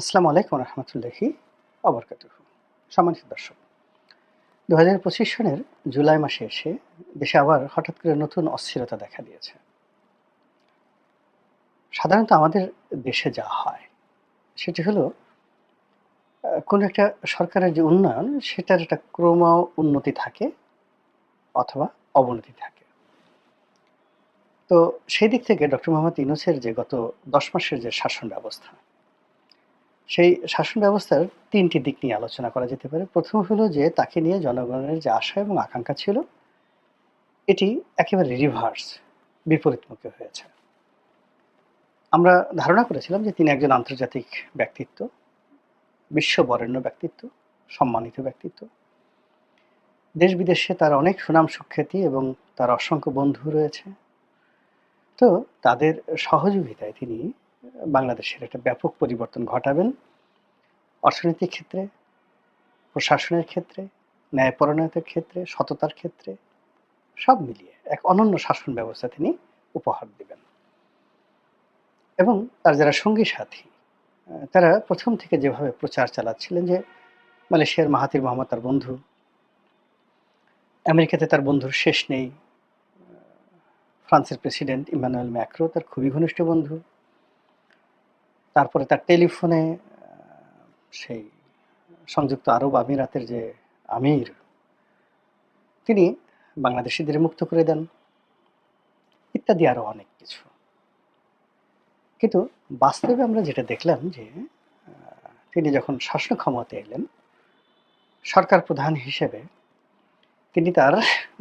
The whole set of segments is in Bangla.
আসসালামু আলাইকুম রহমতুল্লাহি অবরকাত সম্মানিত দর্শক দু হাজার পঁচিশ সনের জুলাই মাসে এসে দেশে আবার হঠাৎ করে নতুন অস্থিরতা দেখা দিয়েছে। সাধারণত আমাদের দেশে যা হয়, সেটি হলো কোনো একটা সরকারের যে উন্নয়ন, সেটার একটা ক্রম উন্নতি থাকে অথবা অবনতি থাকে। তো সেই দিক থেকে ডক্টর মোহাম্মদ ইউনুসের যে গত দশ মাসের যে শাসন ব্যবস্থা সেই শাসন ব্যবস্থার তিনটি দিক নিয়ে আলোচনা করা যেতে পারে। প্রথম হলো যে, তাকে নিয়ে জনগণের যে আশা এবং আকাঙ্ক্ষা ছিল, এটি একেবারে রিভার্স বিপরীতমুখী হয়েছে। আমরা ধারণা করেছিলাম যে তিনি একজন আন্তর্জাতিক ব্যক্তিত্ব বিশ্ব বরেণ্য ব্যক্তিত্ব, সম্মানিত ব্যক্তিত্ব। দেশ বিদেশে তার অনেক সুনাম সুখ্যাতি এবং তার অসংখ্য বন্ধু রয়েছে। তো তাদের সহযোগিতায় তিনি বাংলাদেশের একটা ব্যাপক পরিবর্তন ঘটাবেন। অর্থনৈতিক ক্ষেত্রে, প্রশাসনের ক্ষেত্রে, ন্যায়পরায়ণতার ক্ষেত্রে, সততার ক্ষেত্রে, সব মিলিয়ে এক অনন্য শাসন ব্যবস্থা তিনি উপহার দিবেন। এবং তার যারা সঙ্গী সাথী তারা প্রথম থেকে যেভাবে প্রচার চালাচ্ছিলেন যে মালয়েশিয়ার মাহাতির মোহাম্মদ তার বন্ধু, আমেরিকাতে তার বন্ধুর শেষ নেই ফ্রান্সের প্রেসিডেন্ট ইমানুয়েল ম্যাক্রো তার খুবই ঘনিষ্ঠ বন্ধু তারপরে তার টেলিফোনে সেই সংযুক্ত আরব আমিরাতের যে আমির, তিনি বাংলাদেশিদের মুক্ত করে দেন, ইত্যাদি আরও অনেক কিছু। কিন্তু বাস্তবে আমরা যেটা দেখলাম যে তিনি যখন শাসন ক্ষমতায় এলেন, সরকার প্রধান হিসেবে তিনি তার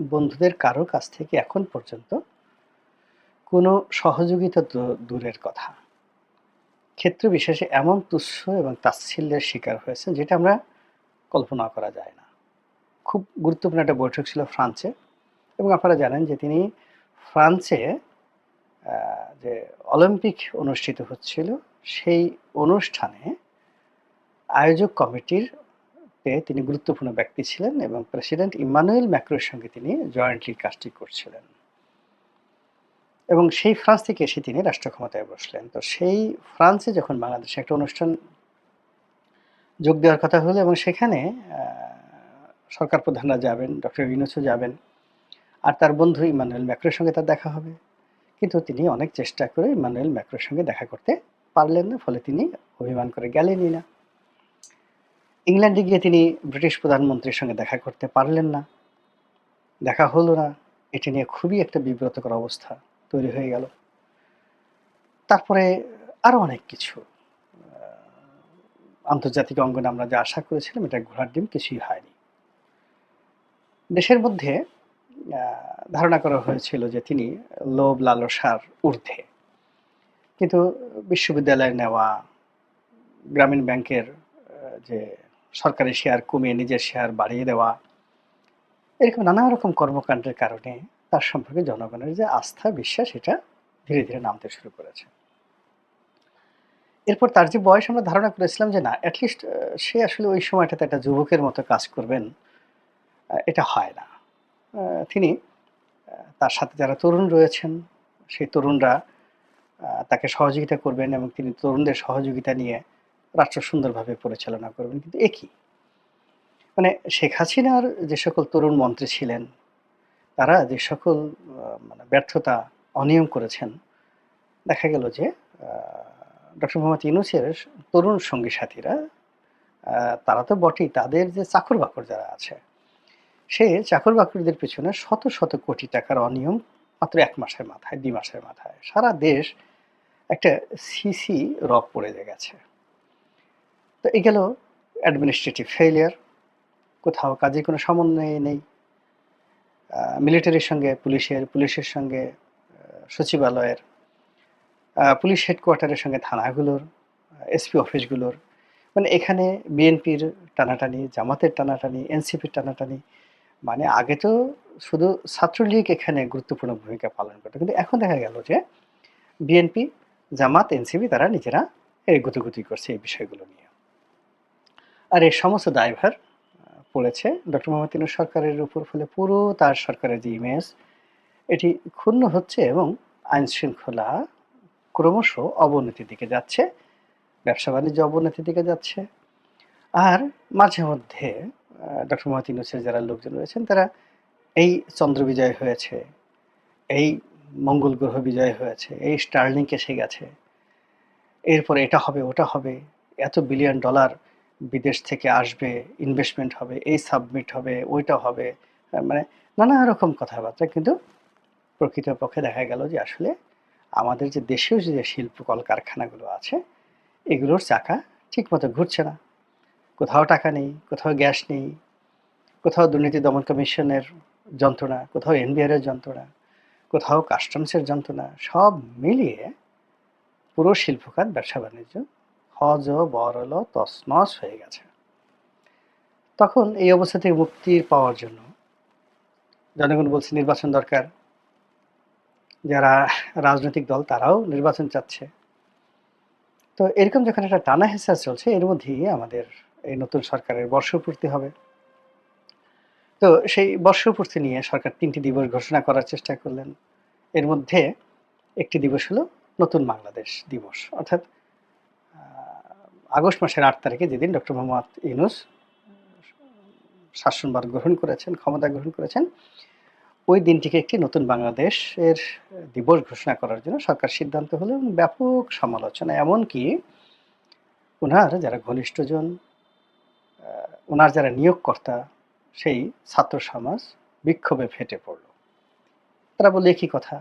বন্ধুদের কারও কাছ থেকে এখন পর্যন্ত কোনো সহযোগিতা দূরের কথা ক্ষেত্র বিশেষে এমন তুচ্ছ এবং তাচ্ছিল্যের শিকার হয়েছে যেটা আমরা কল্পনা করা যায় না। খুব গুরুত্বপূর্ণ একটা বৈঠক ছিল ফ্রান্সে এবং আপনারা জানেন যে তিনি ফ্রান্সে যে অলিম্পিক অনুষ্ঠিত হচ্ছিল সেই অনুষ্ঠানে আয়োজক কমিটির তিনি গুরুত্বপূর্ণ ব্যক্তি ছিলেন এবং প্রেসিডেন্ট ইমানুয়েল ম্যাক্রোর সঙ্গে তিনি জয়েন্টলি কাজটি করছিলেন। এবং সেই ফ্রান্স থেকে এসে তিনি রাষ্ট্র ক্ষমতায় বসলেন। তো সেই ফ্রান্সে যখন বাংলাদেশে একটা অনুষ্ঠান যোগ দেওয়ার কথা হলো এবং সেখানে সরকার প্রধানরা যাবেন, ডক্টর ইউনুসও যাবেন, আর তার বন্ধু ইমানুয়েল ম্যাক্রোর সঙ্গে তার দেখা হবে। কিন্তু তিনি অনেক চেষ্টা করে ইমানুয়েল ম্যাক্রোর সঙ্গে দেখা করতে পারলেন না, ফলে তিনি অভিমান করে গেলেনই না। ইংল্যান্ডে গিয়ে তিনি ব্রিটিশ প্রধানমন্ত্রীর সঙ্গে দেখা করতে পারলেন না, দেখা হলো না। এটি নিয়ে খুবই একটা বিব্রতকর অবস্থা। তৈরি হয়ে গেল। তারপরে আরও অনেক কিছু। আন্তর্জাতিক অঙ্গনে আমরা যা আশা করেছিলাম, এটা ঘোড়ার ডিম কিছুই হয়নি। দেশের মধ্যে ধারণা করা হয়েছিল যে তিনি লোভ, লালসার ঊর্ধ্বে। কিন্তু বিশ্ববিদ্যালয়ে নেওয়া, গ্রামীণ ব্যাংকের যে সরকারি শেয়ার কমিয়ে নিজের শেয়ার বাড়িয়ে দেওয়া, এরকম নানা রকম কর্মকাণ্ডের কারণে তার সম্পর্কে জনগণের যে আস্থা, বিশ্বাস, এটা ধীরে ধীরে নামতে শুরু করেছে। এরপর তার যে বয়স আমরা ধারণা করেছিলাম যে না অ্যাটলিস্ট সে আসলে ওই সময়টাতে একটা যুবকের মতো কাজ করবেন এটা হয় না। তিনি তার সাথে যারা তরুণ রয়েছেন, সেই তরুণরা তাকে সহযোগিতা করবেন এবং তিনি তরুণদের সহযোগিতা নিয়ে রাষ্ট্র সুন্দরভাবে পরিচালনা করবেন। কিন্তু একই মানে শেখ হাসিনার যে সকল তরুণ মন্ত্রী ছিলেন তারা যে সকল মানে ব্যর্থতা অনিয়ম করেছেন, দেখা গেল যে ডক্টর মোহাম্মদ ইউনুসের তরুণ সঙ্গী সাথীরা তারা তো বটেই তাদের যে চাকর বাকর যারা আছে, সে চাকর বাকরদের পিছনে শত শত কোটি টাকার অনিয়ম মাত্র এক মাসের মাথায়, দুই মাসের মাথায়, সারা দেশ একটা সিসি রব পড়ে গেছে। তো এই গেল অ্যাডমিনিস্ট্রেটিভ ফেলিয়ার কোথাও কাজে কোনো সমন্বয় নেই মিলিটারির সঙ্গে, পুলিশের পুলিশের সঙ্গে সচিবালয়ের পুলিশ হেডকোয়ার্টারের সঙ্গে থানাগুলোর এসপি অফিসগুলোর মানে এখানে বিএনপির টানাটানি, জামাতের টানাটানি এনসিপির টানাটানি মানে আগে তো শুধু ছাত্রলীগ এখানে গুরুত্বপূর্ণ ভূমিকা পালন করতো। কিন্তু এখন দেখা গেল যে বিএনপি জামাত এনসিপি তারা নিজেরা গুতুগুতি করছে এই বিষয়গুলো নিয়ে। আর এই সমস্ত দায়ভার পড়েছে ডক্টর মোহাম্মদ ইউনূস সরকারের উপর ফলে পুরো তার সরকারের যে ইমেজ এটি ক্ষুণ্ণ হচ্ছে এবং আইন শৃঙ্খলা ক্রমশ অবনতির দিকে যাচ্ছে, ব্যবসা বাণিজ্য অবনতির দিকে যাচ্ছে। আর মাঝে মধ্যে ডক্টর মোহাম্মদ ইউনুসের যারা লোকজন রয়েছেন, তারা এই চন্দ্র বিজয় হয়েছে, এই মঙ্গল গ্রহ বিজয় হয়েছে, এই স্টার্লিং এসে গেছে, এরপর এটা হবে, ওটা হবে, এত বিলিয়ন ডলার বিদেশ থেকে আসবে ইনভেস্টমেন্ট হবে, এই সাবমিট হবে, ওইটা হবে মানে নানা রকম কথাবার্তা কিন্তু প্রকৃতপক্ষে দেখা গেল যে আসলে আমাদের যে দেশীয় যে শিল্প কলকারখানাগুলো আছে, এগুলোর চাকা ঠিকমতো ঘুরছে না। কোথাও টাকা নেই, কোথাও গ্যাস নেই, কোথাও দুর্নীতি দমন কমিশনের যন্ত্রণা, কোথাও এনবিআর এর যন্ত্রণা, কোথাও কাস্টমসের যন্ত্রণা, সব মিলিয়ে পুরো শিল্পখাত ব্যবসা বাণিজ্য হজ বরল তসনস হয়ে গেছে। তখন এই অবস্থা থেকে মুক্তি পাওয়ার জন্য জনগণ বলছে, নির্বাচন দরকার। যারা রাজনৈতিক দল, তারাও নির্বাচন চাচ্ছে। তো এরকম যখন একটা টানা হেসা চলছে, এর মধ্যেই আমাদের এই নতুন সরকারের বর্ষপূর্তি হবে। তো সেই বর্ষপূর্তি নিয়ে সরকার তিনটি দিবস ঘোষণা করার চেষ্টা করলেন। এর মধ্যে একটি দিবস হলো নতুন বাংলাদেশ দিবস, অর্থাৎ আগস্ট মাসের আট তারিখে যেদিন ডক্টর মোহাম্মদ ইউনুস শাসনভার গ্রহণ করেছেন, ক্ষমতা গ্রহণ করেছেন, ওই দিনটিকে একটি নতুন বাংলাদেশের দিবস ঘোষণা করার জন্য সরকার সিদ্ধান্ত হলো এবং ব্যাপক সমালোচনা। এমনকি ওনার যারা ঘনিষ্ঠজন ওনার যারা নিয়োগকর্তা, সেই ছাত্র সমাজ বিক্ষোভে ফেটে পড়ল। তারা বললে কি কথা?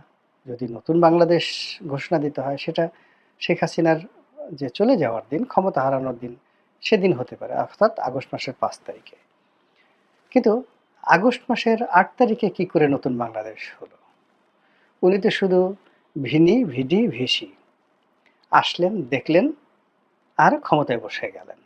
যদি নতুন বাংলাদেশ ঘোষণা দিতে হয়, সেটা শেখ হাসিনার যে চলে যাওয়ার দিন, ক্ষমতা হারানোর দিন, সেদিন হতে পারে, অর্থাৎ আগস্ট মাসের পাঁচ তারিখে। কিন্তু আগস্ট মাসের আট তারিখে কি করে নতুন বাংলাদেশ হলো? উনি তো শুধু ভিনি, ভিডি, ভিসি, আসলেন, দেখলেন, আর ক্ষমতায় বসে গেলেন।